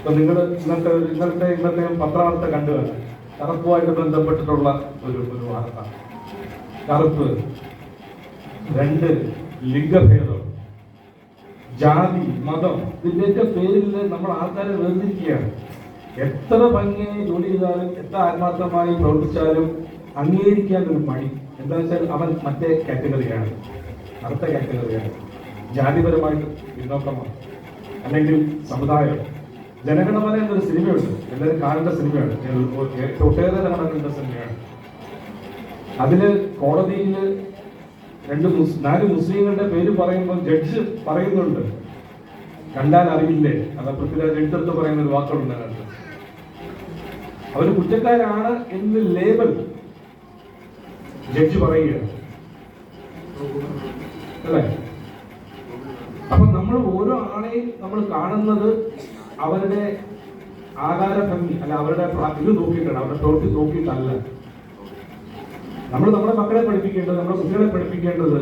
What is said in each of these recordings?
ഇപ്പൊ നിങ്ങൾ ഇന്നത്തെ ഇന്നത്തെ ഇന്നത്തെ പത്രവാർത്ത കണ്ടു കാണും. കറുപ്പുമായിട്ട് ബന്ധപ്പെട്ടിട്ടുള്ള ഒരു ഒരു വാർത്ത. കറുപ്പ്. രണ്ട് ലിംഗഭേദം. ജാതി മതം. ഇതിന്റെയൊക്കെ പേരിൽ നമ്മൾ ആൾക്കാരെ വേർതിരിക്കുകയാണ്. എത്ര ഭംഗിയായി ജോലി ചെയ്താലും എത്ര ആത്മാർത്ഥമായി പ്രവർത്തിച്ചാലും അംഗീകരിക്കാൻ ഒരു മടി. എന്താ വെച്ചാൽ അവൻ മറ്റേ കാറ്റഗറിയാണ്. അടുത്ത കാറ്റഗറിയാണ്. ജാതിപരമായിട്ട് പിന്നോക്കമാണ്. അല്ലെങ്കിൽ സമുദായം. ജനഗണമന എന്നൊരു സിനിമയുണ്ട്. എല്ലാവരും കാണേണ്ട സിനിമയാണ്. ഒട്ടേറെ തവണ കണ്ട സിനിമയാണ്. അതിൽ കോടതിയിൽ രണ്ട് നാല് മുസ്ലിങ്ങളുടെ പേര് പറയുമ്പോൾ ജഡ്ജ് പറയുന്നുണ്ട്. കണ്ടാൽ അറിയില്ലേ? അത് പൃഥ്വിരാജ് എടുത്തെടുത്ത് പറയുന്ന ഒരു വാക്കുണ്ട് അവർ കുറ്റക്കാരാണ് എന്ന് ലേബൽ ജഡ്ജ് പറയുകയാണ്. അല്ലേ? അപ്പൊ നമ്മൾ ഓരോ ആളെയും നമ്മൾ കാണുന്നത് അവരുടെ ആകാര ഭംഗി അല്ല അവരുടെ ഇത് നോക്കിയിട്ടാണ് അവരുടെ പ്രവൃത്തി നോക്കിയിട്ടല്ല. നമ്മൾ നമ്മുടെ മക്കളെ പഠിപ്പിക്കേണ്ടത് നമ്മുടെ കുട്ടികളെ പഠിപ്പിക്കേണ്ടത്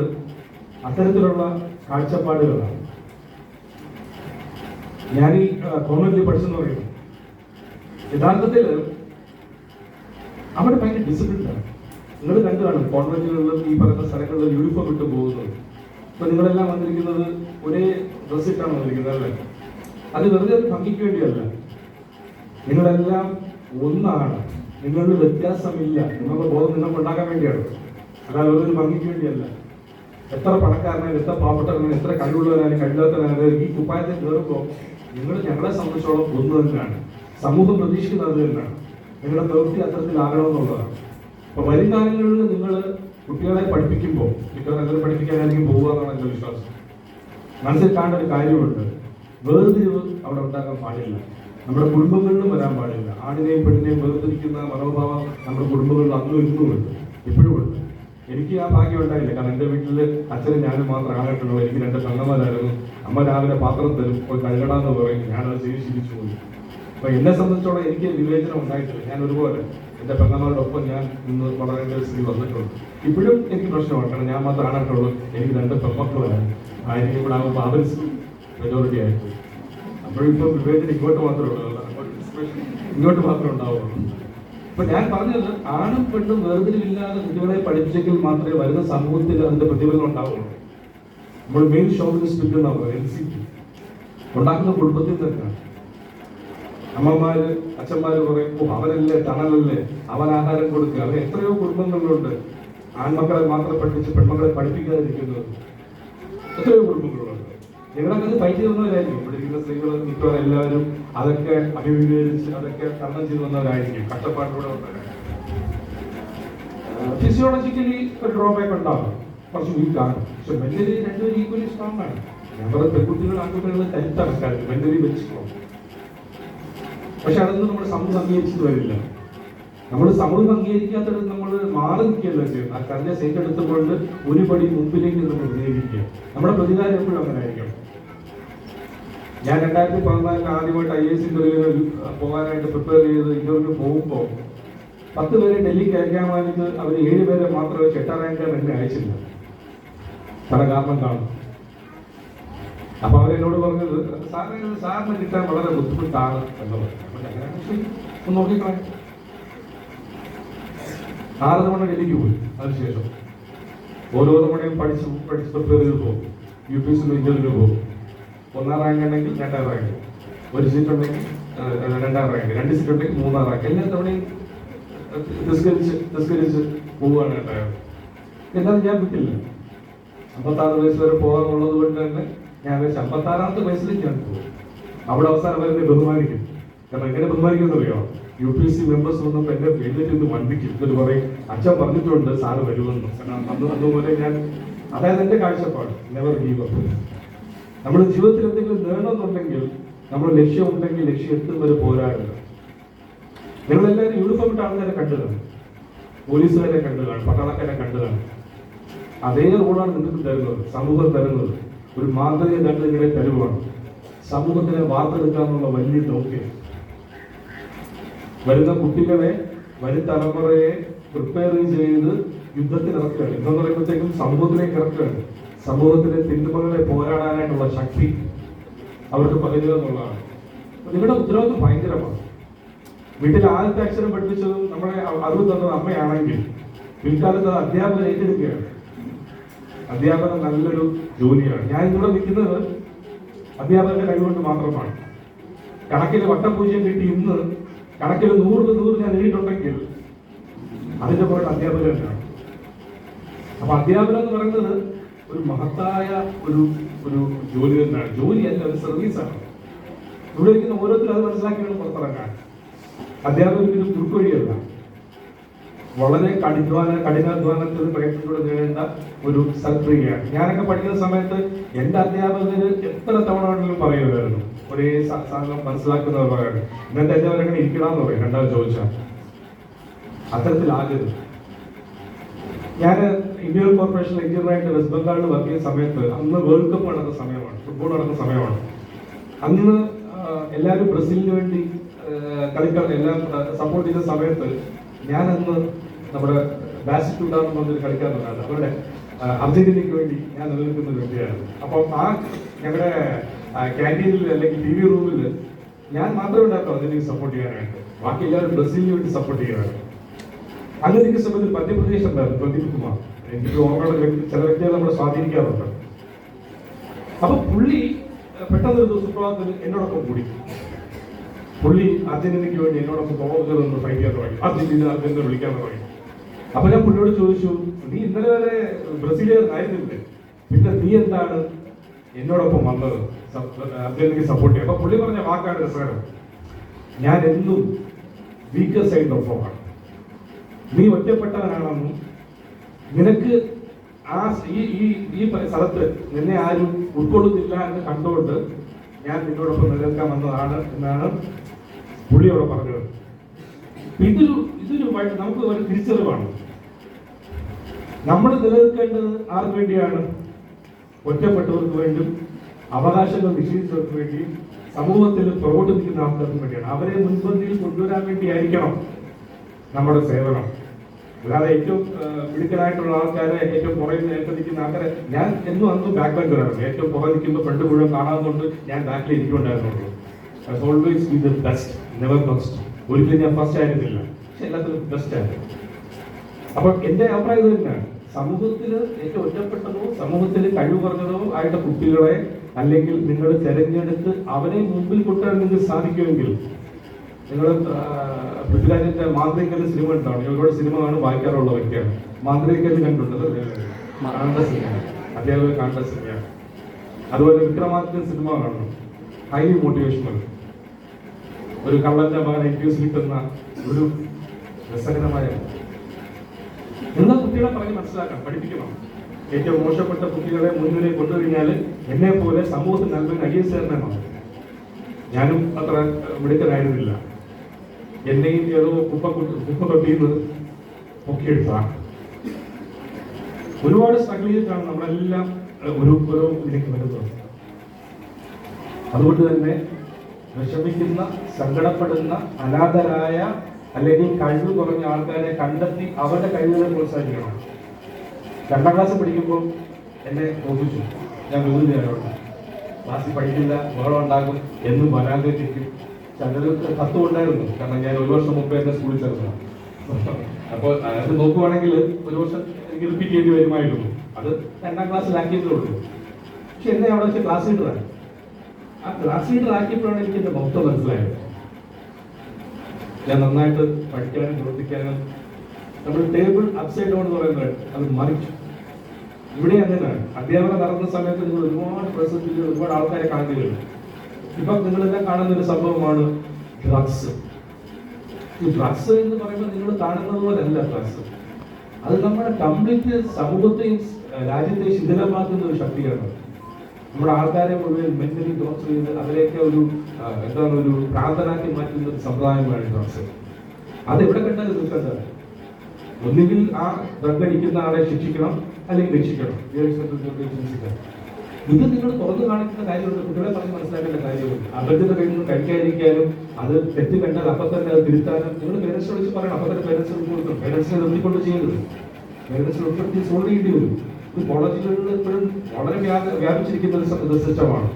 അത്തരത്തിലുള്ള കാഴ്ചപ്പാടുകളാണ്. ഞാൻ ഈ കോൺവെന്റിൽ പഠിച്ചെന്ന് പറയുന്നു. യഥാർത്ഥത്തിൽ അവിടെ ഭയങ്കര ഡിസിപ്ലിനാണ് നിങ്ങൾ കണ്ടു കാണും കോൺവെന്റുകളിലും ഈ പറയുന്ന സ്ഥലങ്ങളിലും യൂണിഫോം ഇട്ട് പോകുന്നത്. ഇപ്പൊ നിങ്ങളെല്ലാം വന്നിരിക്കുന്നത് ഒരേ ഡ്രസ് ഇട്ടാണ് വന്നിരിക്കുന്നത് അല്ലേ? അത് വെറുതെ ഒരു ഭംഗിക്ക് വേണ്ടിയല്ല. നിങ്ങളെല്ലാം ഒന്നാണ്. നിങ്ങളിൽ വ്യത്യാസമില്ല. നിങ്ങളുടെ ബോധം നിങ്ങൾക്ക് ഉണ്ടാക്കാൻ വേണ്ടിയാണ്. അല്ലാതെ വെറുതെ ഒരു ഭംഗിക്ക് വേണ്ടിയല്ല. എത്ര പണക്കാരനായാലും എത്ര പാവപ്പെട്ടവനായാലും എത്ര കഴിവുള്ളവരായാലും കഴിയാത്തവനായാലും ഈ കുപ്പായത്തിൽ കയറുമ്പോൾ നിങ്ങൾ ഞങ്ങളെ സംബന്ധിച്ചോളം ഒന്ന് തന്നെയാണ്. സമൂഹം പ്രതീക്ഷിക്കുന്നത് അത് തന്നെയാണ്. നിങ്ങളുടെ പ്രവൃത്തി അത്തരത്തിലാകണമെന്നുള്ളതാണ്. അപ്പൊ വരും കാലങ്ങളിൽ നിങ്ങൾ കുട്ടികളെ പഠിപ്പിക്കുമ്പോൾ കുട്ടികളെ അങ്ങനെ പഠിപ്പിക്കാനായിരിക്കും പോകുക എന്നാണ് എന്റെ വിശ്വാസം. മനസ്സിൽ കാണേണ്ട ഒരു കാര്യമുണ്ട്. വേർതിരിവ് അവിടെ ഉണ്ടാക്കാൻ പാടില്ല. നമ്മുടെ കുടുംബങ്ങളിലും വരാൻ പാടില്ല. ആടിനെയും പെണ്ണിനെയും വേർതിരിക്കുന്ന മനോഭാവം നമ്മുടെ കുടുംബങ്ങളിൽ അന്നും ഇന്നുമുണ്ട് ഇപ്പോഴുമുണ്ട് എനിക്ക് ആ ഭാഗ്യം ഉണ്ടായില്ല. കാരണം എന്റെ വീട്ടിൽ അച്ഛനും ഞാനും മാത്രം ആകട്ടുള്ളൂ എനിക്ക് രണ്ട് പെങ്ങന്മാരായിരുന്നു അമ്മ രാവിലെ പാത്രം തരും. പോയി കഴുകടാന്ന് പറയും. ഞാനത് ശീലിച്ചു പോയി. അപ്പൊ എന്നെ സംബന്ധിച്ചോളം എനിക്ക് വിവേചനം ഉണ്ടായിട്ടില്ല. ഞാൻ ഒരുപോലെ. പെണ്ണമാരുടെ ഒപ്പം ഞാൻ ഇന്ന് വളരേണ്ട ഒരു സ്ഥിതി വന്നിട്ടുണ്ട്. ഇപ്പോഴും എനിക്ക് പ്രശ്നമാണ്. കാരണം ഞാൻ മാത്രം ആണായിട്ടുള്ളൂ എനിക്ക് രണ്ട് പെൺമക്കളാണ് ആയിരിക്കും ഇവിടെ ആകുമ്പോൾ അവർ മെജോറിറ്റി ആയിട്ട് അപ്പോഴും ഇപ്പൊ വിവേചനം ഇങ്ങോട്ട് മാത്രമേ ഉള്ളൂ. ഇങ്ങോട്ട് മാത്രമേ ഉണ്ടാവുള്ളൂ. അപ്പൊ ഞാൻ പറഞ്ഞത് ആണും പെണ്ണും വേർതിരിവില്ലാതെ കുട്ടികളെ പഠിപ്പിച്ചെങ്കിൽ മാത്രമേ വരുന്ന സമൂഹത്തിൽ അതിന്റെ പ്രതിഫലം ഉണ്ടാവുള്ളൂ. നമ്മൾ മെയിൻ പറയുന്നത് എൻ സി പി ഉണ്ടാക്കുന്ന കുടുംബത്തിൽ തന്നെയാണ് അമ്മമാര് അച്ഛന്മാര് പറയും ഓ അവനല്ലേ തണലല്ലേ അവൻ ആഹാരം കൊടുക്കുക. അവൻ എത്രയോ കുടുംബങ്ങളിലുണ്ട് ആൺമക്കളെ മാത്രം പഠിപ്പിച്ച് പെൺമക്കളെ പഠിപ്പിക്കാതിരിക്കുന്നത്. എത്രയോ കുടുംബങ്ങളുണ്ട്. നിങ്ങളൊക്കെ അത് ഫൈറ്റ് ചെയ്യുന്നവരായിരിക്കും ഇവിടെ ഇരിക്കുന്ന സ്ത്രീകൾ മിക്കവാറും എല്ലാവരും അതൊക്കെ അഭിമുഖീകരിച്ച് അതൊക്കെ തരണം ചെയ്ത് വന്നവരായിരിക്കും. വന്നവരായിരിക്കും. ഫിസിയോളജിക്കലി ഒരു ഡ്രോബാക്ക് ഉണ്ടാവും. കുറച്ച് വീക്കാണ് പക്ഷെ മെന്റലി രണ്ടുപേരും ഈക്വലി സ്ട്രോങ് ആണ്. നമ്മുടെ പെൺകുട്ടികൾ ആൺകുട്ടികൾ കരുത്താണ് മെന്റലി വെച്ച് പക്ഷെ അതൊന്നും നമ്മൾ സമൂഹം അംഗീകരിച്ചിട്ട് വരില്ല. നമ്മൾ സമൂഹം അംഗീകരിക്കാത്തത് നമ്മൾ മാറി നിൽക്കുകയല്ല ചെയ്യുന്നത് ആ കല്ലെ സേറ്റെടുത്തുകൊണ്ട് ഒരു പടി മുമ്പിലേക്ക് നമ്മൾ നിയോഗിക്കുക നമ്മുടെ പ്രതികാരം എപ്പോഴും അങ്ങനെ ആയിരിക്കണം. ഞാൻ രണ്ടായിരത്തി പതിനാലിൽ ആദ്യമായിട്ട് ഐ എസ് ഇന്റർവ്യൂ പോകാനായിട്ട് പ്രിപ്പയർ ചെയ്ത് ഇന്റർവ്യൂ പോകുമ്പോൾ പത്ത് പേരെ ഡൽഹിക്ക് അയക്കാമായിട്ട് അവർ ഏഴ് പേരെ മാത്രമേ ചെട്ടാ റാങ്കർ എന്നെ അയച്ചില്ല. പല കാരണം കാണും. അപ്പൊ അവരെന്നോട് പറഞ്ഞത് സാറിന് സാറിന് കിട്ടാൻ വളരെ ബുദ്ധിമുട്ടാണ് എന്നുള്ളത് നോക്കിക്കളെ. ആറ് തവണ ഡൽഹിക്ക് പോയി. അതിനുശേഷം ഓരോ തവണയും പഠിച്ച് പഠിച്ച് പ്രിപ്പയർ പോകും. യു പി എസ് ഇന്റർവ്യൂ പോകും. ഒന്നാം റാങ്ക് ഉണ്ടെങ്കിൽ രണ്ടാം റാങ്ക് ഒരു സീറ്റ് ഉണ്ടെങ്കിൽ രണ്ടാം റാങ്ക് രണ്ട് സീറ്റ് ഉണ്ടെങ്കിൽ മൂന്നാം റാങ്ക് എല്ലാ തവണയും നിസ്കരിച്ച് നിസ്കരിച്ച് പോവുകയാണ് ഉണ്ടായത് എന്നാലും ഞാൻ വിട്ടില്ല. അമ്പത്താറ് വയസ്സ് വരെ പോകാനുള്ളത് കൊണ്ട് തന്നെ ഞാൻ വെച്ച് അമ്പത്താറാമത്തെ വയസ്സിലേക്ക് ഞാൻ പോകും അവിടെ അവസാനം വരുന്നത് ബഹുമാനിക്കും. കാരണം എങ്ങനെ ബഹുമാനിക്കും അറിയോ യു പി സി മെമ്പേഴ്സ് വന്നപ്പോൾ എന്നെ എഴുന്നേറ്റ് നിന്ന് വണ്ടിക്കും എന്നിട്ട് പറയും അച്ഛൻ പറഞ്ഞിട്ടുണ്ട് സാറ് വരുമെന്ന്. അന്ന് അതുപോലെ ഞാൻ അതായത് എന്റെ കാഴ്ചപ്പാട് നെവർ ഗീവ് അപ്പ് നമ്മുടെ ജീവിതത്തിൽ എന്തെങ്കിലും നേടണമെന്നുണ്ടെങ്കിൽ നമ്മുടെ ലക്ഷ്യമുണ്ടെങ്കിൽ ലക്ഷ്യം എത്തും വരെ പോരാടുക. നിങ്ങളെല്ലാവരും യൂണിഫോം ഇട്ട ആൾക്കാരെ കണ്ടതാണ് കാണും. പോലീസുകാരെ കണ്ടതാണ് കാണും പട്ടാളക്കാരെ കണ്ടതാണ് അതേ റോളാണ് നിങ്ങൾക്ക് തരുന്നത്. സമൂഹം തരുന്നത്. ഒരു മാതൃക കണ്ട് തരുവാണ്. സമൂഹത്തിനെ വാർത്തെടുക്കാന്നുള്ള വലിയ ദൗത്യം. വരുന്ന കുട്ടികളെ വരും തലമുറയെ പ്രിപ്പയർ ചെയ്ത് യുദ്ധത്തിൽ ഇറക്കുകയാണ്. യുദ്ധം എന്ന് പറയുമ്പോഴത്തേക്കും സമൂഹത്തിലേക്ക് ഇറക്കുകയാണ്. സമൂഹത്തിലെ തിന്മകളെ പോരാടാനായിട്ടുള്ള ശക്തി അവർക്ക് പകരുക എന്നുള്ളതാണ്. നിങ്ങളുടെ ഉത്തരവാദിത്വം ഭയങ്കരമാണ്. വീട്ടിൽ ആദ്യത്തെ അക്ഷരം പഠിപ്പിച്ചതും നമ്മുടെ അറിവ് തന്നത് അമ്മയാണെങ്കിൽ പിൽക്കാലത്ത് അത് അധ്യാപകർ ഏറ്റെടുക്കുകയാണ്. അധ്യാപനം നല്ലൊരു ജോലിയാണ്. ഞാൻ ഇവിടെ നിൽക്കുന്നത് അധ്യാപകന്റെ കഴിവുകൊണ്ട് മാത്രമാണ്. കണക്കിൽ വട്ടപൂജ്യം കിട്ടി ഇന്ന് കണക്കിൽ നൂറിന് നൂറ് ഞാൻ എഴുതിയിട്ടുണ്ടെങ്കിൽ അതിന്റെ പുറകെ അധ്യാപകർ തന്നെയാണ് അപ്പൊ അധ്യാപനം എന്ന് പറയുന്നത് ഒരു മഹത്തായ ഒരു ഒരു ജോലി തന്നെയാണ്. ജോലിയല്ല ഒരു സർവീസാണ് ഇവിടെ ഇരിക്കുന്ന ഓരോരുത്തരും അത് മനസ്സിലാക്കിയാണ് പുറത്തിറങ്ങാൻ. അധ്യാപകർക്ക് ഇത് കുറുക്കൊഴിയല്ല വളരെ കഠിനാന കഠിനാധ്വാനത്തിന് പ്രയത്നത്തിലൂടെ നേടേണ്ട ഒരു സക്രിയയാണ് ഞാനൊക്കെ പഠിക്കുന്ന സമയത്ത് എന്റെ അധ്യാപകര് എത്ര തവണ വേണമെങ്കിലും പറയുമായിരുന്നു. ഒരേ സാധനം മനസ്സിലാക്കുന്നവർ പറയാണ് ഇന്നത്തെ അധ്യാപകരങ്ങനെ ഇരിക്കണമെന്ന് പറയും രണ്ടാമത് ചോദിച്ചാൽ അത്തരത്തിലാകരുത് ഞാൻ ഇന്ത്യൻ കോർപ്പറേഷൻ എഞ്ചിനീയറായിട്ട് വെസ്റ്റ് ബംഗാളിൽ വർക്ക് ചെയ്യുന്ന സമയത്ത് അന്ന് വേൾഡ് കപ്പ് നടന്ന സമയമാണ് ഫുട്ബോൾ നടന്ന സമയമാണ്. അന്ന് എല്ലാവരും ബ്രസീലിന് വേണ്ടി കളിക്കാൻ എല്ലാം സപ്പോർട്ട് ചെയ്ത സമയത്ത് ഞാൻ അന്ന് നമ്മുടെ ബാസിറ്റുണ്ടാകുന്ന പറഞ്ഞൊരു കളിക്കാരനാണ് അവരുടെ അർജന്റീനയ്ക്ക് വേണ്ടി ഞാൻ നിലനിൽക്കുന്ന ഒരു വ്യക്തിയാണ് അപ്പം ആ ഞങ്ങളുടെ ക്യാന്റീനിൽ അല്ലെങ്കിൽ ടി വി റൂമിൽ ഞാൻ മാത്രമേ ഉണ്ടാക്കാം അതിനെ സപ്പോർട്ട് ചെയ്യാനായിട്ട്. ബാക്കി എല്ലാവരും ബ്രസീലിന് വേണ്ടി സപ്പോർട്ട് ചെയ്യാനായിട്ട്. അങ്ങനെ എനിക്ക് സമയത്ത് മധ്യപ്രദേശ് ഉണ്ടായിരുന്നു പ്രദീപ് കുമാർ. എനിക്ക് ഓർമ്മയുള്ള ചില വ്യക്തികൾ നമ്മളെ സ്വാധീനിക്കാറുണ്ട്. അപ്പൊ പുള്ളി പെട്ടെന്ന് ഒരു സുപ്രഭാതത്തിൽ എന്നോടൊപ്പം കൂടി. പുള്ളി അർജന്റീനയ്ക്ക് വേണ്ടി എന്നോടൊപ്പം തോന്നുന്നത് ഒന്ന് ഫൈറ്റ് ചെയ്യാൻ തുടങ്ങി. അർജന്റീന അർജന്റീന വിളിക്കാൻ തുടങ്ങി. അപ്പൊ ഞാൻ പുള്ളിയോട് ചോദിച്ചു നീ ഇന്നലെ വരെ ബ്രസീലിയനായിരുന്നില്ലേ പിന്നെ നീ എന്താണ് എന്നോടൊപ്പം വന്നത് അദ്ദേഹത്തിന് സപ്പോർട്ട് ചെയ്യും അപ്പൊ പുള്ളി പറഞ്ഞ വാക്കാണ് രസകരം. ഞാൻ എന്നും വീക്കർ സൈഡിനൊപ്പമാണ് നീ ഒറ്റപ്പെട്ടവനാണെന്നും നിനക്ക് ആ ഈ ഈ ഈ സ്ഥലത്ത് നിന്നെ ആരും ഉൾക്കൊള്ളുന്നില്ല എന്ന് കണ്ടുകൊണ്ട് ഞാൻ നിന്നോടൊപ്പം നിലനിൽക്കാൻ വന്നതാണ് എന്നാണ് പുള്ളിയോട് പറഞ്ഞത്. ഇതൊരു ഇതൊരു നമുക്ക് ഒരു തിരിച്ചറിവാണ്. നമ്മൾ നിലനിൽക്കേണ്ടത് ആർക്ക് വേണ്ടിയാണ്? ഒറ്റപ്പെട്ടവർക്ക് വേണ്ടിയും അവകാശങ്ങൾ നിഷേധിച്ചവർക്ക് വേണ്ടിയും സമൂഹത്തിൽ പുറകോട്ട് നിൽക്കുന്ന ആൾക്കാർക്ക് വേണ്ടിയാണ്. അവരെ മുൻപന്തിയിൽ കൊണ്ടുവരാൻ വേണ്ടിയായിരിക്കണം നമ്മുടെ സേവനം. അല്ലാതെ ഏറ്റവും മിടുക്കനായിട്ടുള്ള ആൾക്കാരെ ഏറ്റവും പുറകിൽ നേരത്തെ നിൽക്കുന്ന ആൾക്കാരെ ഞാൻ എന്നും അന്നും ബാക്ക് ബാങ്കറാണ് ഏറ്റവും പുറകെ നിൽക്കുമ്പോൾ പണ്ട് മുഴുവൻ കാണാതുകൊണ്ട് ഞാൻ ബാക്കിൽ ഇരിക്കുന്നുണ്ടായിരുന്നുള്ളൂ. Always be the best never first ഒരിക്കലും ഞാൻ ഫസ്റ്റ് ആയിരുന്നില്ല. പക്ഷെ എല്ലാത്തിലും ബെസ്റ്റ് ആയിരുന്നു. അപ്പൊ എന്റെ അഭിപ്രായം തന്നെയാണ് സമൂഹത്തിൽ ഏറ്റവും ഒറ്റപ്പെട്ടതോ സമൂഹത്തിൽ കഴിവ് കുറഞ്ഞതോ ആയിട്ട് കുട്ടികളെ അല്ലെങ്കിൽ നിങ്ങൾ തെരഞ്ഞെടുത്ത് അവരെ മുമ്പിൽ കൊണ്ടുവരാൻ നിങ്ങൾക്ക് സാധിക്കുമെങ്കിൽ നിങ്ങൾ പൃഥ്വിരാജിന്റെ മാന്ത്രികന്റെ സിനിമ ഉണ്ടാവും ഞാൻ ഒരുപാട് സിനിമ കാണും വായിക്കാറുള്ള വ്യക്തിയാണ്. മാന്ത്രികൽ കണ്ടുള്ളത് കാണേണ്ട സിനിമയാണ് അദ്ദേഹം കാണേണ്ട സിനിമയാണ് അതുപോലെ വിക്രമാദിത്യൻ സിനിമ കാണണം ഹൈലി മോട്ടിവേഷണൽ ഒരു കള്ളന്റെ മകനെ ഇൻഡ്യൂസ് കിട്ടുന്ന ഒരു രസകരമായ എന്നാ കുട്ടികളെ പറഞ്ഞ് മനസ്സിലാക്കണം പഠിപ്പിക്കണം. ഏറ്റവും മോശപ്പെട്ട കുട്ടികളെ മുന്നിലേക്ക് കൊണ്ടുകഴിഞ്ഞാൽ എന്നെ പോലെ സമൂഹത്തിൽ നൽകുന്ന ഐ സേവനമാണ് ഞാനും അത്ര മിടുക്കനായിരുന്നില്ല. എന്നെയും ഏതോ കുപ്പ കുപ്പ തൊട്ടിന്ന് പൊക്കിയെടുത്താണ്. ഒരുപാട് സ്ട്രഗിൾ ചെയ്തിട്ടാണ് നമ്മളെല്ലാം ഒരു ഒരു ഇതിലേക്ക് വരുന്നത്. അതുകൊണ്ട് തന്നെ വിഷമിക്കുന്ന സങ്കടപ്പെടുന്ന അനാഥരായ അല്ലെങ്കിൽ കഴിവ് കുറഞ്ഞ ആൾക്കാരെ കണ്ടെത്തി അവരുടെ കഴിവുകളെ പ്രോത്സാഹിപ്പിക്കണം. രണ്ടാം ക്ലാസ് പഠിക്കുമ്പോൾ എന്നെ തോന്നിച്ചു ഞാൻ വിരുദ്ധയാണ് ക്ലാസ്സിൽ പഠിക്കില്ല ബഹളം ഉണ്ടാകും എന്നും വരാതിരിക്കും ചിലർക്ക് കത്തും ഉണ്ടായിരുന്നു. കാരണം ഞാൻ ഒരു വർഷം മുമ്പേ എന്നെ സ്കൂളിൽ ചേർന്നു. അപ്പോൾ അത് നോക്കുവാണെങ്കിൽ ഒരു വർഷം എനിക്ക് റിപ്പീറ്റ് ചെയ്യേണ്ടി വരുമായിരുന്നു. അത് രണ്ടാം ക്ലാസ് ഉള്ളൂ. പക്ഷെ എന്നെ അവിടെ വെച്ച് ക്ലാസ് ലീഡറാണ് ആ ക്ലാസ് ലീഡർ ആക്കിയപ്പോഴാണ് എനിക്ക് എന്റെ മൊത്തം മനസ്സിലായത്. ഞാൻ നന്നായിട്ട് പഠിക്കാനും പ്രവർത്തിക്കാനും നമ്മൾ ടേബിൾ അപ്സൈഡ് ഡൗൺ എന്ന് പറയുന്നത് അത് മറിച്ചു. ഇവിടെ അങ്ങനെയാണ്. അധ്യാപനം നടന്ന സമയത്ത് നിങ്ങൾ ഒരുപാട് പ്രസംഗിച്ച് ഒരുപാട് ആൾക്കാരെ കാണുകയുണ്ട് ഇപ്പൊ നിങ്ങളെല്ലാം കാണുന്ന ഒരു സംഭവമാണ് ഡ്രഗ്സ് ഈ ഡ്രഗ്സ് എന്ന് പറയുമ്പോൾ നിങ്ങൾ കാണുന്നത് പോലെയല്ല ഡ്രഗ്സ് അത് നമ്മുടെ കംപ്ലീറ്റ് സമൂഹത്തെയും രാജ്യത്തെയും ശിഥിലമാക്കുന്ന ഒരു ശക്തിയാണ്. നമ്മുടെ ആൾക്കാരെ മുഴുവൻ മെന്റലി ടോർച്ചർ ചെയ്ത് അവരെയൊക്കെ ഒരു എന്താണ് ഒരു പ്രാർത്ഥനാക്കി മാറ്റുന്ന ഒരു സമ്പ്രദായമാണ് ഡ്രഗ്സ്. അത് എവിടെ കണ്ടാലും നിൽക്കേണ്ടത് ഒന്നുകിൽ ആ ഡ്രഗ് അടിക്കുന്ന ആളെ ശിക്ഷിക്കണം അല്ലെങ്കിൽ രക്ഷിക്കണം. ഇത് നിങ്ങൾ തുറന്നു കാണിക്കുന്ന കാര്യമുണ്ട്. കുട്ടികളെ പറഞ്ഞ് മനസ്സിലാക്കേണ്ട കാര്യമുണ്ട്. അബദ്ധത്തെ കയ്യിൽ നിന്ന് കഴിക്കാതിരിക്കാനും അത് തെറ്റ് കണ്ടാൽ അപ്പൊ തന്നെ അത് തിരുത്താനും. നിങ്ങൾ പേരൻസ് വിളിച്ച് പറയണം. അപ്പൊ തന്നെ പേരൻസ് കൊടുക്കണം. പേരൻസിനെ നിർത്തിക്കൊണ്ട് ചെയ്യരുത്. പേരൻസിനെ ഉൾപ്പെടുത്തി സോൾവ് ചെയ്യേണ്ടി വരും. കോളേജുകളിൽ ഇപ്പോഴും വളരെ വ്യാപ- വ്യാപിച്ചിരിക്കുന്ന ഒരു സിസ്റ്റമാണ്.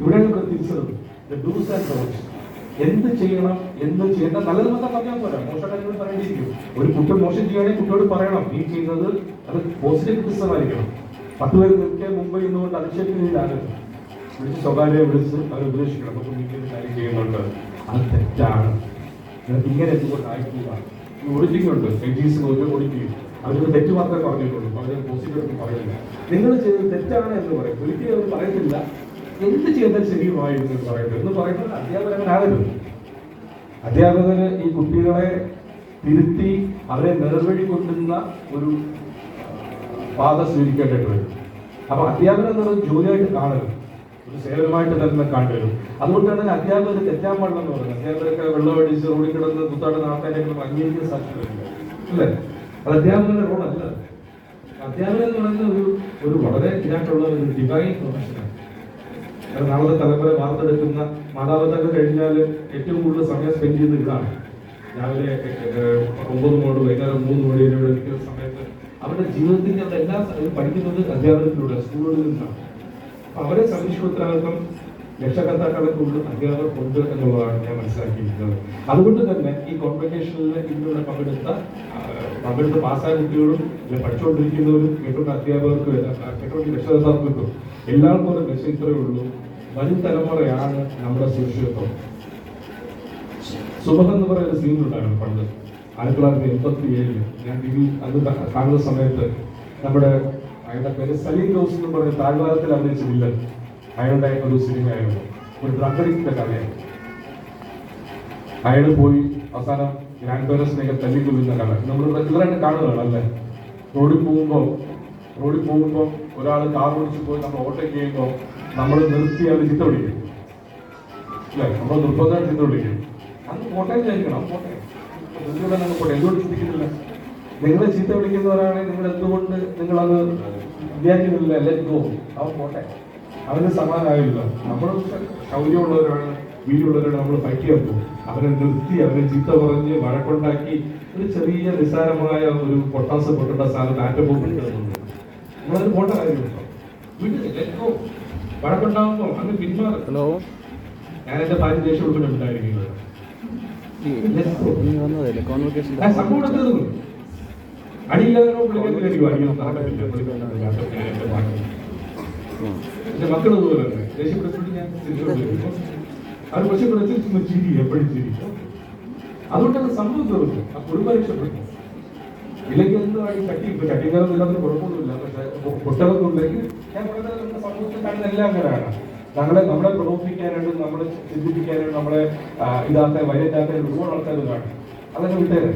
ഇവിടെ തിരിച്ചത് ഡൂസ് എന്ത് ചെയ്യണം എന്ത് ചെയ്യേണ്ട നല്ലത് മാത്രം പറഞ്ഞാൽ പോരാ പറയേണ്ടിയിരിക്കും. ഒരു കുട്ടി മോശം ചെയ്യുകയാണെങ്കിൽ കുട്ടിയോട് പറയണം നീ ചെയ്യുന്നത് അത് പോസിറ്റീവ് ക്രിസ്തമായിരിക്കണം പത്ത് പേര് നിൽക്കാൻ മുമ്പ് ഇന്നുകൊണ്ട് അതിശയിക്കുന്നതിലാകരുത് വിളിച്ച് സ്വകാര്യ വിളിച്ച് അവർ ഉപദേശിക്കണം. അപ്പൊ കുഞ്ഞിക്ക് ഒരു കാര്യം ചെയ്യുന്നുണ്ട്. അത് തെറ്റാണ്. ഇങ്ങനെ എന്തുകൊണ്ട് ഒറിജിങ് ഉണ്ട് എൻ ജി സി അവർക്ക് തെറ്റ് മാത്രമേ പറഞ്ഞിട്ടുള്ളൂ. വളരെ പോസിറ്റീവ് പറയില്ല നിങ്ങൾ ചെയ്തത് തെറ്റാണ് എന്ന് പറയും. ഒരിക്കലും അവർ പറയത്തില്ല. എന്ത് ചെയ്താൽ ശരിയുമായിരുന്നു എന്ന് പറയുന്നത് എന്ന് പറയുന്നത് അധ്യാപകനാകരുത് അധ്യാപകന് ഈ കുട്ടികളെ തിരുത്തി അവരെ നേർവഴി കൊണ്ടുന്ന ഒരു പാത സ്വീകരിക്കേണ്ടതായിട്ട് വരും. അപ്പൊ അധ്യാപനം എന്നുള്ളത് ജോലിയായിട്ട് കാണരുത്. ഒരു സേവനമായിട്ട് തന്നെ കാണരുത് അതുകൊണ്ടാണ് അധ്യാപകർ തെറ്റാൻ പാടില്ലെന്ന് പറയുന്നത്. അധ്യാപകരൊക്കെ വെള്ളം അടിച്ച് റോഡിൽ കിടന്ന് കുത്താട് നാട്ടാനൊക്കെ അംഗീകരിക്കാൻ സാധ്യതയുണ്ട് അല്ലേ? അത് അധ്യാപകന്റെ റോളല്ല അധ്യാപകൻ എന്ന് പറയുന്ന ഒരു ഒരു വളരെ ഇതായിട്ടുള്ള ഒരു ഡിവൈൻ പ്രൊഫഷനാണ്. നാളത്തെ തലമുറ വാർത്തെടുക്കുന്ന മാതാപിതാക്കൾ കഴിഞ്ഞാൽ ഏറ്റവും കൂടുതൽ സമയം സ്പെൻഡ് ചെയ്യുന്ന ഇതാണ് രാവിലെ ഒമ്പത് മണി വൈകുന്നേരം മൂന്ന് മണി വരെ സമയത്ത് അവരുടെ ജീവിതത്തിന്റെ അവരുടെ എല്ലാ പഠിക്കുന്നത് അധ്യാപനത്തിലൂടെ സ്കൂളുകളിൽ നിന്നാണ്. അവരെ സംരക്ഷിതത്വം രക്ഷകർത്താക്കളെ കൊണ്ട് അധികാരം ഉണ്ട് എന്നുള്ളതാണ് ഞാൻ മനസ്സിലാക്കിയിരിക്കുന്നത്. അതുകൊണ്ട് തന്നെ ഈ കോൺവെക്കേഷനിൽ ഇന്നിവിടെ പങ്കെടുത്ത പങ്കെടുത്ത പാസ്സായ കുട്ടികളും പഠിച്ചുകൊണ്ടിരിക്കുന്നവരും കേട്ടുള്ള അധ്യാപകർക്കും കേട്ടുകൊണ്ട് രക്ഷകർത്താക്കൾക്കും എല്ലാവർക്കും ഒരു മെസ്സേജ് ഇത്രയേ ഉള്ളൂ. വരും തലമുറയാണ് നമ്മുടെ സുരക്ഷിതത്വം. സുബഹ എന്ന് പറയുന്ന സീൻ ഉണ്ടായിരുന്നു പണ്ട്. ആയിരത്തി തൊള്ളായിരത്തി എൺപത്തി ഏഴിൽ ഞാൻ ടി അത് കാണുന്ന സമയത്ത് നമ്മുടെ അയാളുടെ പേര് സലീം ജോസ് എന്ന് പറയുന്ന താഴ്വാരത്തിൽ അഭിനയിച്ച അയാളുടെ ഒരു സിനിമയായിരുന്നു. ഒരു ഡ്രങ്കടിക്കിന്റെ കഥയാണ്. അയാൾ പോയി അവസാനം ഗ്രാൻഡ് പേരൻസിനെയൊക്കെ തല്ലിക്കൊല്ലുന്ന കഥ. നമ്മൾ റെഗുലറായിട്ട് കാണുകയാണ് അല്ലേ? റോഡിൽ പോകുമ്പോൾ റോഡിൽ പോകുമ്പോൾ ഒരാൾ കാർ ഓടിച്ച് പോയി നമ്മൾ ഓട്ടം ചെയ്യുമ്പോൾ നമ്മൾ നിർത്തി അവർ ചിത്ത പിടിക്കും അല്ലേ? നമ്മൾ നിർബന്ധമായിട്ട് ചിത്ത പിടിക്കും അന്ന് കോട്ടയം വിചാരിക്കണം കോട്ടയം നിങ്ങൾ പോട്ടെ. എന്തുകൊണ്ട് ചിന്തിക്കുന്നില്ല? നിങ്ങളെ ചീത്ത വിളിക്കുന്നവരാണെങ്കിൽ നിങ്ങൾ എന്തുകൊണ്ട് നിങ്ങളത് വിചാരിക്കുന്നില്ല? ഗോ അവൻ പോട്ടെ. അവന് സമാനായില്ല നമ്മൾ ശൗര്യമുള്ളവരാണ് വീടുള്ളവരാണ് നമ്മൾ ഫൈറ്റ് ചെയ്യാൻ പോകും. അവരെ നിർത്തി അവരെ ചീത്ത പറഞ്ഞ് വഴക്കുണ്ടാക്കി ഒരു ചെറിയ നിസ്സാരമായ ഒരു പൊട്ടാസ് പൊട്ടേണ്ട സാധനം ആറ്റം പോകും നമ്മളത് പോട്ട കാര്യമുണ്ടോ വീട്ടിൽ വഴക്കുണ്ടാകുമ്പോൾ അങ്ങ് പിന്മാറും. ഹലോ? ഞാൻ എന്റെ ഭാര്യ ദേഷ്യം ഉൾപ്പെട്ടുണ്ടായിരിക്കുന്നത് അടിയില്ലാതോ എന്റെ മക്കൾ അതുപോലെ തന്നെ. ദേഷ്യപ്പെടുത്തിട്ട് ഞാൻ തിരിച്ചോണ്ട് വരും. അത് പക്ഷെ പ്രത്യേകിച്ച് ചിരി എപ്പോഴും ചിരി. അതുകൊണ്ടാണ് സംഭവം ആ കുടുംബം രക്ഷപ്പെട്ടു ഇല്ലെങ്കിൽ ചട്ടി? ഇപ്പൊ ചട്ടിക്കാരൊന്നും ഇല്ലാത്തൊരു കുഴപ്പമൊന്നുമില്ല. പക്ഷെ കുട്ടികളൊന്നും ഉണ്ടെങ്കിൽ ഞാൻ സമൂഹത്തിൽ കാണുന്ന എല്ലാം അങ്ങനെയാണ്. നമ്മളെ നമ്മളെ പ്രകോപിപ്പിക്കാനായിട്ട് നമ്മളെ ചിന്തിപ്പിക്കാനായിട്ട് നമ്മളെ ഇതാത്ത വയറ്റാക്കാൻ ഒരുപാട് ആൾക്കാർ കാണും അതൊക്കെ വിട്ടേരെ.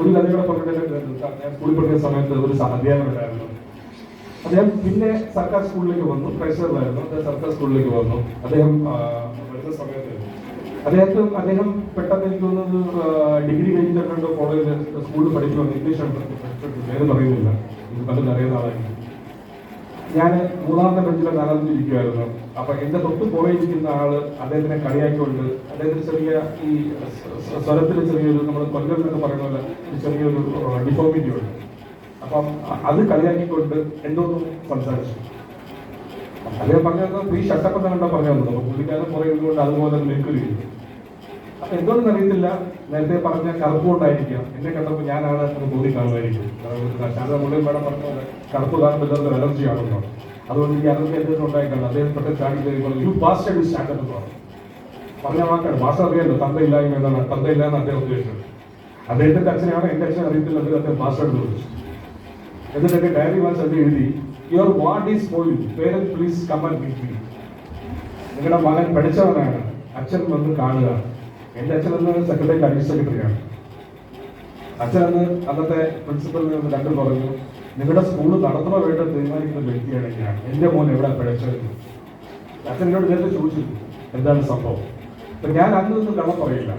ഒരു കഥയുടെ പറഞ്ഞിട്ട് ഞാൻ സ്കൂളിൽ പഠിക്കുന്ന സമയത്ത് ഒരു അധ്യാപനം ഉണ്ടായിരുന്നു. അദ്ദേഹം പിന്നെ സർക്കാർ സ്കൂളിലേക്ക് വന്നു. പ്രൈസറിലായിരുന്നു അദ്ദേഹം സർക്കാർ സ്കൂളിലേക്ക് വന്നു. അദ്ദേഹം വരുന്ന അദ്ദേഹം പെട്ടെന്ന് എനിക്ക് തോന്നുന്നത് ഡിഗ്രി കഴിഞ്ഞിട്ടുണ്ട് കോളേജിൽ സ്കൂളിൽ പഠിച്ചു വന്നു. ഇംഗ്ലീഷ് പേര് പറയുന്നില്ല പലരും അറിയുന്ന ആളായിരുന്നു. ഞാൻ മൂന്നാമത്തെ ബെഞ്ചിലെ നാലാമത്തെ ഇരിക്കുമായിരുന്നു അപ്പൊ എന്റെ തൊട്ട് പുറകെ ഇരിക്കുന്ന ആൾ അദ്ദേഹത്തിനെ കളിയാക്കിക്കൊണ്ട് അദ്ദേഹത്തിന് ചെറിയ ഈ സ്വരത്തിൽ ചെറിയൊരു നമ്മൾ കൊല്ലം എന്ന് പറയുന്ന പോലെ ചെറിയൊരു ഡിഫോമിറ്റി ഉണ്ട് അപ്പം അത് കളിയാക്കിക്കൊണ്ട് എന്തോന്നും സംസാരിച്ചു. അദ്ദേഹം പറഞ്ഞത്? ഈ ഷട്ടപ്പ് എന്ന് കണ്ടാ പറഞ്ഞു അപ്പൊ പുള്ളിക്കാരൻ പറയുന്നത് അതുപോലെ നിൽക്കുകയും അപ്പൊ എന്തുകൊണ്ടെന്ന് അറിയത്തില്ല. നേരത്തെ പറഞ്ഞ കറുപ്പ് കൊണ്ടായിരിക്കാം. എന്നെ കണ്ടപ്പോൾ ഞാനാണ് എന്ന് തോന്നി കാണുമായിരിക്കും. മുള്ളിൽ മേഡം പറഞ്ഞ കറുപ്പ് കാണുമ്പോൾ എനർജി ആണെന്നോ. അതുകൊണ്ട് ഈ അലർജി എന്തെങ്കിലും ഉണ്ടായിക്കാണ് അദ്ദേഹം പെട്ടെന്ന് ചാടി കയറി യു പാസ്റ്റ് സ്റ്റാൻഡ് പറഞ്ഞു. പറഞ്ഞ വാക്കാണ്. ഭാഷ അറിയാലോ തന്തയില്ലായ്മ എന്നാണ്. തന്തയില്ല എന്ന് അദ്ദേഹം ഉദ്ദേശിച്ചത്. അദ്ദേഹത്തിന്റെ അച്ഛനാണ് എന്റെ അച്ഛനെ അറിയത്തില്ല അദ്ദേഹം ഭാഷ ചോദിച്ചു എന്നിട്ട് എന്റെ ഡയറി അത് എഴുതി യുവർ വാട്ട് ഈസ് പോയി പേരൻ പ്ലീസ് മീറ്റ് മീ നിങ്ങളുടെ മകൻ പഠിച്ചവനാണ്. അച്ഛൻ വന്ന് കാണുക. എന്റെ അച്ഛൻ എന്ന് സെക്രട്ടറി അഡീഷണൽ സെക്രട്ടറിയാണ് അച്ഛൻ അന്ന് അന്നത്തെ പ്രിൻസിപ്പലിൽ നിന്ന് കണ്ടു പറഞ്ഞു നിങ്ങളുടെ സ്കൂൾ നടത്തണോ വേണ്ട തീരുമാനിക്കുന്ന വ്യക്തിയാണ് ഞാൻ. എന്റെ മോൻ എവിടെ പഠിച്ചത്? അച്ഛൻ എന്നോട് നേരത്തെ ചോദിച്ചു എന്താണ് സംഭവം? അപ്പൊ ഞാൻ അന്നൊന്നും കള്ളം പറയില്ല.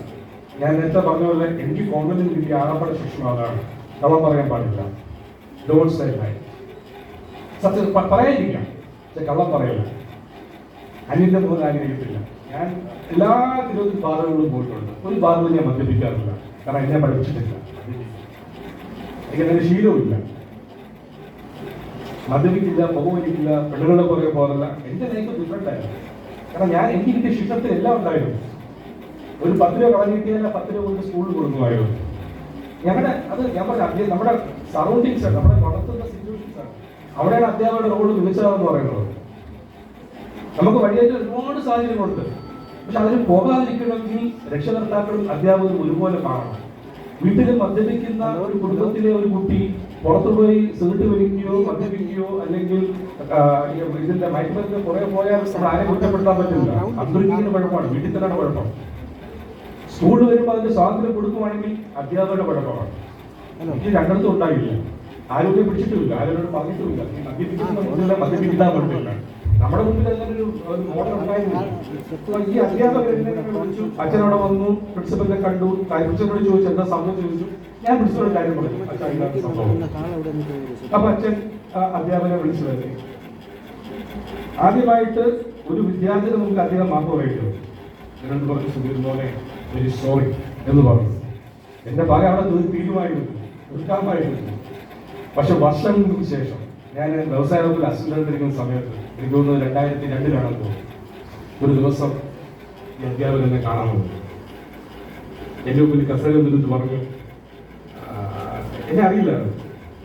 ഞാൻ നേരത്തെ പറഞ്ഞ പോലെ എനിക്ക് കോൺവെന്റിൽ കിട്ടിയ ആറാപ്പാട് ശിക്ഷണം അതാണ് കള്ളം പറയാൻ പാടില്ല. ഡോൺ സേ ലൈ സത്യം പറയാതിരിക്കാം പക്ഷെ കള്ളം പറയില്ല അന്യന്റെ മുഖം ആഗ്രഹിക്കത്തില്ല ഞാൻ എല്ലാ തിരുവനന്തപുരം ബാറുകളിലും പോയിട്ടുണ്ട്. ഒരു ബാറിലും ഞാൻ മദ്യപിക്കാറില്ല. കാരണം എന്നെ പഠിപ്പിച്ചിട്ടില്ല. എനിക്ക് അങ്ങനെ ശീലവുമില്ല. മദ്യപിക്കില്ല പുകവലിക്കില്ല പെണ്ണുങ്ങളുടെ പുറകെ പോകാറില്ല. എന്റെ ലൈഫ് ഡിഫറെന്റ് ആയിരുന്നു. കാരണം ഞാൻ എനിക്ക് കിട്ടിയ ശിക്ഷത്തിൽ എല്ലാം ഉണ്ടായിരുന്നു. ഒരു പത്ത് രൂപ കളഞ്ഞു കിട്ടിയാൽ ആ പത്ത് രൂപ കൊണ്ട് സ്കൂളിൽ കൊടുക്കുമായിരുന്നു. ഞങ്ങളുടെ അത് ഞാൻ പറഞ്ഞ നമ്മുടെ സറൗണ്ടിങ്സ് ആണ് നമ്മുടെ വളർത്തുന്ന സിറ്റുവേഷൻസ് ആണ്. അവിടെയാണ് അധ്യാപകരുടെ റോഡ് മികച്ചതാണെന്ന് പറയുന്നത്. നമുക്ക് വഴിയായിട്ട് ഒരുപാട് സാഹചര്യങ്ങളുണ്ട്. പക്ഷെ അതിന് പോകാതിരിക്കണമെങ്കിൽ രക്ഷകർത്താക്കളും അധ്യാപകരും ഒരുപോലെ കാണണം വീട്ടിൽ മദ്യപിക്കുന്ന ഒരു കുടുംബത്തിലെ ഒരു കുട്ടി പുറത്തുപോയി സിഗരറ്റ് വലിക്കുകയോ മദ്യപിക്കുകയോ അല്ലെങ്കിൽ ഇതിന്റെ മയക്കുമരുന്ന് കുറെ പോയാൽ നമ്മൾ ആരെ കുറ്റപ്പെടുത്താൻ പറ്റില്ല. അന്തരിക്കുന്ന കുഴപ്പമാണ് വീട്ടിൽ തന്നെയാണ് കുഴപ്പം. സ്കൂളിൽ വരുമ്പോൾ അതിന്റെ സ്വാതന്ത്ര്യം കൊടുക്കുവാണെങ്കിൽ അധ്യാപകരുടെ കുഴപ്പമാണ്. എനിക്ക് രണ്ടിടത്തും ഉണ്ടായില്ല. ആരോഗ്യം പിടിച്ചിട്ടുമില്ല. ആരോഗ്യം പറഞ്ഞിട്ടില്ല മദ്യപിക്കുന്ന മദ്യപിക്കാൻ പറ്റില്ല നമ്മുടെ മുമ്പിൽ അങ്ങനെ ഒരു മോഡൽ ഉണ്ടായിരുന്നു അപ്പൊ ഈ ഇങ്ങനെ വിളിച്ചു. അച്ഛനോടെ വന്നു. പ്രിൻസിപ്പലിനെ കണ്ടു. പ്രിൻസിപ്പലിനോട് ചോദിച്ചു എന്താ സംഭവം ചോദിച്ചു. ഞാൻ പ്രിൻസിപ്പലിന്റെ കാര്യം പറഞ്ഞു. അച്ഛൻ ഇതാണ് സംഭവം. അപ്പൊ അച്ഛൻ അധ്യാപകനെ വിളിച്ചു വരെ. ആദ്യമായിട്ട് ഒരു വിദ്യാർത്ഥിയുടെ നമുക്ക് അദ്ദേഹം മാപ്പ് പറയിട്ടു എന്നോട് പറഞ്ഞു സുധീർ മോനെ? വെരി സോറി എന്ന് പറഞ്ഞു. എന്റെ ഭാഗം അവിടെ തീ- തീർക്കാമായിരുന്നു പക്ഷെ വർഷങ്ങൾക്ക് ശേഷം ഞാൻ വ്യവസായ വകുപ്പിൽ അസിസ്റ്റന്റ് ഇരിക്കുന്ന സമയത്ത് എനിക്ക് തോന്നുന്നു രണ്ടായിരത്തി രണ്ടിലാണെന്ന് തോന്നുന്നു ഒരു ദിവസം ഈ അധ്യാപകൻ എന്നെ കാണാൻ വന്നു. എന്റെ മുമ്പിൽ കസേര നിന്നിട്ട് പറഞ്ഞു. എന്നെ അറിയില്ല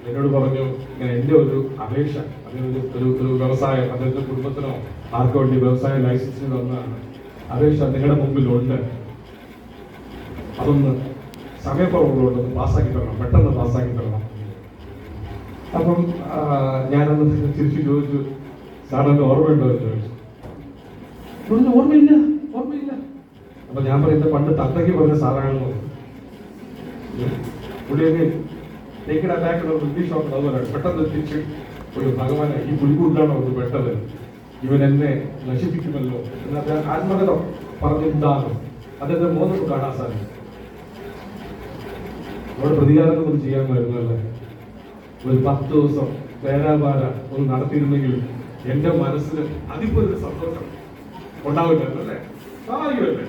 എന്നോട് പറഞ്ഞു ഇങ്ങനെ എന്റെ ഒരു അപേക്ഷ അതൊരു ഒരു ഒരു വ്യവസായം അദ്ദേഹത്തിന്റെ കുടുംബത്തിനോ ആർക്കു വേണ്ടി വ്യവസായ ലൈസൻസിന് തന്നതാണ് അപേക്ഷ നിങ്ങളുടെ മുമ്പിലുണ്ട്. അതൊന്ന് സമയക്കുറവുള്ളതുകൊണ്ട് ഒന്ന് പാസ്സാക്കി തരണം. പെട്ടെന്ന് പാസ്സാക്കി തരണം. അപ്പം ഞാനന്ന് തിരിച്ചു ചോദിച്ചു സാറിന് ഓർമ്മയുണ്ടോ? എന്ന് ചോദിച്ചു. പറഞ്ഞു, ഓർമ്മയില്ല ഓർമ്മയില്ല. അപ്പൊ ഞാൻ പറയുന്നത് പണ്ട് തത്തയ്ക്ക് പറഞ്ഞ സാറാണെന്ന്. പുള്ളിയൊക്കെ ടേക്കിട ബാക്കിലുള്ള ബ്രിട്ടീഷ് ഓഫ് അതുപോലെ പെട്ടെന്ന് തിരിച്ച് ഒരു ഭഗവാനെ ഈ പുലിക്കൂട്ടാണോ ഒന്ന് പെട്ടത്? ഇവൻ എന്നെ നശിപ്പിക്കുമല്ലോ. എന്ന് അദ്ദേഹം ആത്മകഥ പറഞ്ഞിട്ടുണ്ടാകും. അദ്ദേഹത്തെ മോദം കാണാൻ സാധിക്കും. നമ്മുടെ പ്രതികാരം ഒന്നും ചെയ്യാൻ വരുന്നല്ലേ ഒരു പത്ത് ദിവസം പേരാപാര ഒന്ന് നടത്തിയിരുന്നെങ്കിൽ എന്റെ മനസ്സിന് അതിപ്പൊരു സന്തോഷം ഉണ്ടാവില്ലല്ലേ സ്വാഭാവികമല്ലേ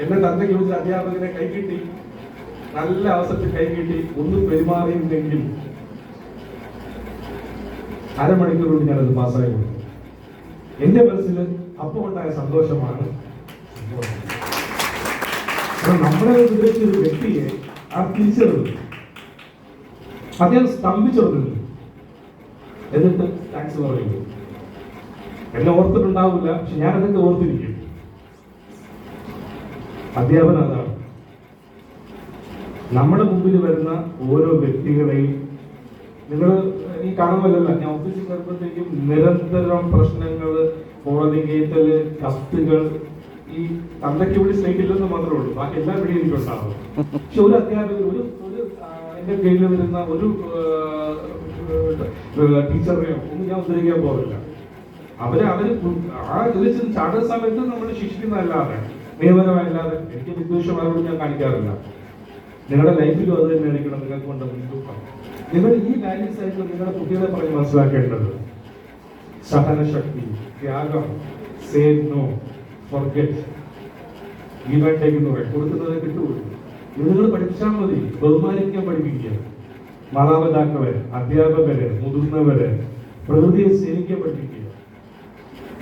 എന്നെ തന്തയ്ക്ക് വിളിച്ച അധ്യാപകനെ കൈകിട്ടി നല്ല അവസരത്തിൽ കൈകിട്ടി ഒന്നും പെരുമാറിയിരുന്നെങ്കിൽ അരമണിക്കൂർ കൊണ്ട് ഞാനത് പാസ്സായി കൊടുത്തു എന്റെ മനസ്സിൽ അപ്പോൾ ഉണ്ടായ സന്തോഷമാണ് നമ്മളെ ഉപയോഗിച്ച ഒരു വ്യക്തിയെ ആ തിരിച്ചറിഞ്ഞു അദ്ദേഹം സ്തംഭിച്ചെടുക്കുന്നു എന്നിട്ട് താങ്ക്സ് പറയുന്നു. എന്നെ ഓർത്തിട്ടുണ്ടാവില്ല പക്ഷെ ഞാൻ അതൊക്കെ ഓർത്തിരിക്കും. അധ്യാപനം അതാണ്. നമ്മുടെ മുമ്പിൽ വരുന്ന ഓരോ വ്യക്തികളെയും നിങ്ങൾ ഈ കാണുമല്ലല്ല ഞാൻ ഓഫീസിൽ വരുമ്പോഴത്തേക്കും നിരന്തരം പ്രശ്നങ്ങൾ കോടതി കേട്ടൽ കത്തുകൾ ഈ തന്തയ്ക്ക് ഇവിടെ സ്നേഹം ഇല്ലെന്ന് മാത്രമേ ഉള്ളൂ. ബാക്കി എല്ലാ പിടിയും എനിക്കുണ്ടാവും. പക്ഷെ ഒരു അധ്യാപകർ ഒരു ഒരു എന്റെ കയ്യിൽ വരുന്ന ഒരു ടീച്ചറിനെയോ ഒന്നും ഞാൻ ഉദ്ധരിക്കാൻ പോകില്ല അവർ അവർ ആ ഒരു ചാടുന്ന സമയത്ത് നമ്മൾ ശിക്ഷിക്കുന്നതല്ലാതെ നിയമപരമല്ലാതെ എനിക്ക് വിദ്വേഷമാരോട് ഞാൻ കാണിക്കാറില്ല. നിങ്ങളുടെ ലൈഫിലും അത് തന്നെ എടുക്കണം നിങ്ങൾക്ക് കൊണ്ട് മുൻതൂക്കം നിങ്ങൾ ഈ വാല്യൂസ് ആയിട്ട് നിങ്ങളുടെ കുട്ടികളെ പറഞ്ഞ് മനസ്സിലാക്കേണ്ടത്. സഹനശക്തി ത്യാഗം സേ കൊടുക്കുന്നത് കിട്ടുകയുള്ളൂ ഇത് നിങ്ങൾ പഠിച്ചാൽ മതി. ബഹുമാനിക്കാൻ പഠിപ്പിക്കുക. മാതാപിതാക്കളെ അധ്യാപകരെ മുതിർന്നവരെ പ്രകൃതിയെ സ്നേഹിക്കാൻ പഠിപ്പിക്കുക.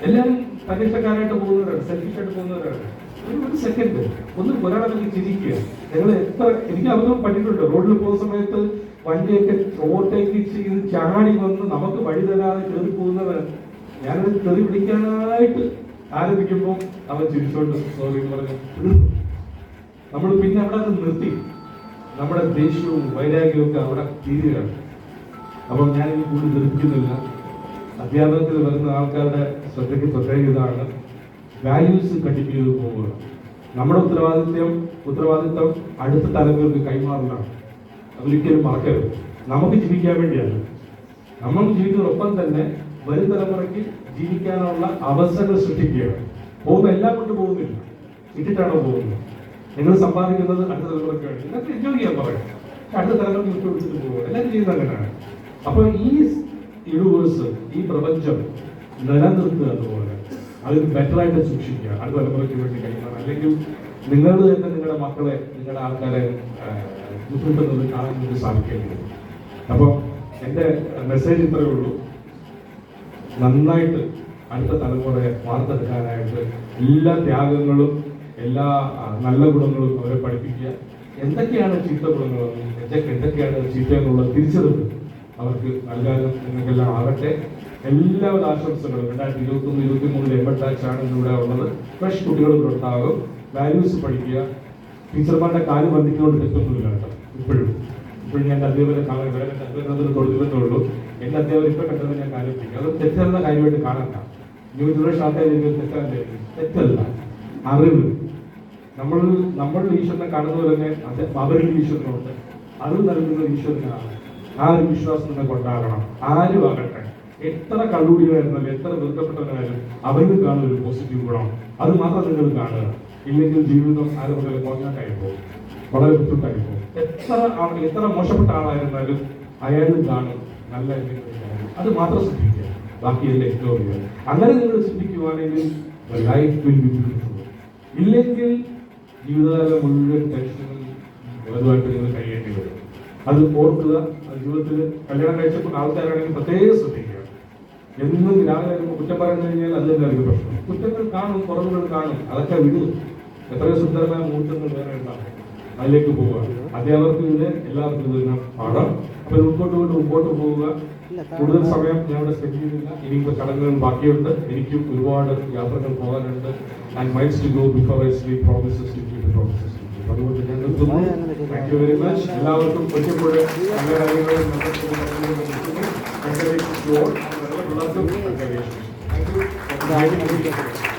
എല്ലാം തന്നിഷ്ടക്കാരായിട്ട് പോകുന്നവരാണ് സെൽഫിഷായിട്ട് പോകുന്നവരാണ്. ഒരു സെക്കൻഡ് ഒന്ന് ഒരാളെ ചിരിക്കുക. ഞങ്ങൾ എത്ര എനിക്ക് അവരും പറ്റിയിട്ടുണ്ട്. റോഡിൽ പോകുന്ന സമയത്ത് വണ്ടിയൊക്കെ റോട്ടേക്ക് ചെയ്ത് ചാടി വന്ന് നമുക്ക് വഴി തരാതെ കയറി പോകുന്നവർ ഞാനത് തെറി പിടിക്കാനായിട്ട് ആരംഭിക്കുമ്പോൾ അവൻ ചിരിച്ചോണ്ട് സോറി പറഞ്ഞു നമ്മൾ പിന്നെ അവിടെ നിർത്തി. നമ്മുടെ ദേഷ്യവും വൈരാഗ്യവും ഒക്കെ അവിടെ തീരുകയാണ്. അപ്പം ഞാൻ ഇനി കൂടി നിർത്തിക്കുന്നില്ല. അധ്യാപനത്തിൽ വരുന്ന ആൾക്കാരുടെ ശ്രദ്ധയ്ക്ക് പ്രത്യേക ഇതാണ്. വാല്യൂസ് കണ്ടിന്യൂ ചെയ്ത് നമ്മുടെ ഉത്തരവാദിത്വം ഉത്തരവാദിത്വം അടുത്ത തലമുറയ്ക്ക് കൈമാറുന്നതാണ് അതൊരിക്കലും മറക്കരുത്. നമുക്ക് ജീവിക്കാൻ വേണ്ടിയാണ്. നമ്മൾ ജീവിക്കുന്നതിനൊപ്പം തന്നെ വരും തലമുറയ്ക്ക് ജീവിക്കാനുള്ള അവസരം സൃഷ്ടിക്കുക പോകുമ്പോൾ എല്ലാം കൊണ്ട് പോകുന്നില്ല. ഇട്ടിട്ടാണോ പോകുന്നത്? നിങ്ങൾ സമ്പാദിക്കുന്നത് അടുത്ത തലമുറയ്ക്ക് വേണ്ടി. നിങ്ങൾക്ക് എൻജോയ് ചെയ്യാൻ പറയാം അടുത്ത തലമുറയ്ക്ക് വിട്ടു കൊടുത്തിട്ട് പോകുക. എല്ലാവരും ചെയ്യുന്ന അങ്ങനെയാണ്. അപ്പോൾ ഈ യൂണിവേഴ്സ് ഈ പ്രപഞ്ചം നിലനിർത്തുക അതുപോലെ അതിന് ബെറ്റർ ആയിട്ട് സൂക്ഷിക്കുക. അടുത്ത തലമുറയ്ക്ക് വേണ്ടി കൈമാറാം അല്ലെങ്കിൽ നിങ്ങൾ തന്നെ നിങ്ങളുടെ മക്കളെ നിങ്ങളുടെ ആൾക്കാരെ ബുദ്ധിമുട്ടുന്നത് കാണാൻ നിങ്ങൾക്ക് സാധിക്കേണ്ടി അപ്പോൾ എന്റെ മെസ്സേജ് ഇത്രയേ ഉള്ളൂ. നന്നായിട്ട് അടുത്ത തലമുറയെ വാർത്തെടുക്കാനായിട്ട് എല്ലാ ത്യാഗങ്ങളും എല്ലാ നല്ല ഗുണങ്ങളും അവരെ പഠിപ്പിക്കുക. എന്തൊക്കെയാണ് ചീത്ത ഗുണങ്ങളെന്നും എന്തൊക്കെ എന്തൊക്കെയാണ് ചീത്ത എന്നുള്ള തിരിച്ചറിവ് അവർക്ക് നൽകാനും നിങ്ങൾക്കെല്ലാം ആകട്ടെ. എല്ലാവിധ ആശംസകളും. രണ്ടായിരത്തി ഇരുപത്തി ഒന്ന് ഇരുപത്തി മൂന്നിൽ എൺപത് ബാച്ചാണ് ഇന്നിവിടെ ഉള്ളത് ഫ്രഷ് കുട്ടികളും ഉണ്ടാകും. വാല്യൂസ് പഠിക്കുക. ടീച്ചർമാരുടെ കാൽ ബന്ധിക്കുന്നതുകൊണ്ട് തെറ്റൊന്നുമില്ല കേട്ടോ ഇപ്പോഴും. ഇപ്പോഴും ഞാൻ അധ്യാപകരെ കാണാൻ വേറെ അധ്യാപനത്തിന് കൊടുത്തിട്ടേ കണ്ടത് ഞാൻ പഠിക്കും അത് തെറ്റെന്ന കാര്യമായിട്ട് കാണണ്ട. ന്യൂ ജനറേഷൻ ആൾക്കാർ തെറ്റല്ലേ തെറ്റല്ല. അറിവ്. നമ്മൾ നമ്മൾ ഈശ്വരനെ കാണുന്നത് തന്നെ അത് അവരിൽ ഈശ്വരനുണ്ട്. അറിവ് നൽകുന്ന ഈശ്വരനാണ്. ആ ഒരു വിശ്വാസം നിങ്ങൾക്ക് ഉണ്ടാകണം. ആരും ആകട്ടെ. എത്ര കള്ളുടികളായിരുന്നാലും എത്ര വെറുക്കപ്പെട്ടവരായാലും അവരിൽ കാണുന്ന ഒരു പോസിറ്റീവ് ഗുണം. അത് മാത്രം നിങ്ങൾ കാണുക. ഇല്ലെങ്കിൽ ജീവിതം ആരോഗ്യം കുറഞ്ഞാട്ടായി പോകും. വളരെ ബുദ്ധിമുട്ടായി പോകും. എത്ര എത്ര മോശപ്പെട്ട ആളായിരുന്നാലും അയാളും കാണും. നല്ല എന്തെങ്കിലും. അത് മാത്രം ശ്രദ്ധിക്കുക ബാക്കിയെല്ലാം ഇഗ്നോർ ചെയ്യുക അങ്ങനെ നിങ്ങൾ ചിന്തിക്കുവാണെങ്കിൽ ലൈഫ് വിൽ ബി ബ്യൂട്ടിഫുൾ ഇല്ലെങ്കിൽ ജീവിതകാലം മുഴുവൻ ടെൻഷനും വലുതായിട്ട് നിങ്ങൾ കഴിയേണ്ടി വരും. അത് ഓർക്കുക ജീവിതത്തിൽ കല്യാണം കഴിച്ചപ്പോൾ ആൾക്കാരാണെങ്കിൽ പ്രത്യേകം ശ്രദ്ധിക്കുക. എന്നും രാവിലെ കുറ്റം പറഞ്ഞു കഴിഞ്ഞാൽ അത് തന്നെയായിരിക്കും പ്രശ്നം. കുറ്റങ്ങൾ കാണും കുറവുകൾ കാണും. അതൊക്കെ വിടും. എത്രയോ സുന്ദരമായ മുഹൂർത്തങ്ങൾ വേറെ ഉണ്ടാകും. അതിലേക്ക് പോവുക അധ്യാപകർക്ക് ഇത് എല്ലാവർക്കും ഇത് തന്നെ പാടാം അപ്പൊ ഇത് മുമ്പോട്ട് കൊണ്ട് മുമ്പോട്ട് പോവുക. കൂടുതൽ സമയം ഞാൻ ഇവിടെ സ്പെൻഡ് ചെയ്തില്ല ഇനിയിപ്പോ ചടങ്ങുകൾ ബാക്കിയുണ്ട്. എനിക്കും ഒരുപാട് യാത്രകൾ പോകാനുണ്ട്. And miles to go before I sleep promises അതുകൊണ്ട് ഞാൻ നിർത്തുന്നു. താങ്ക് യു വെരി മച്ച് എല്ലാവർക്കും ഒറ്റപ്പോഴ് നല്ല കാര്യങ്ങളും. Thank you.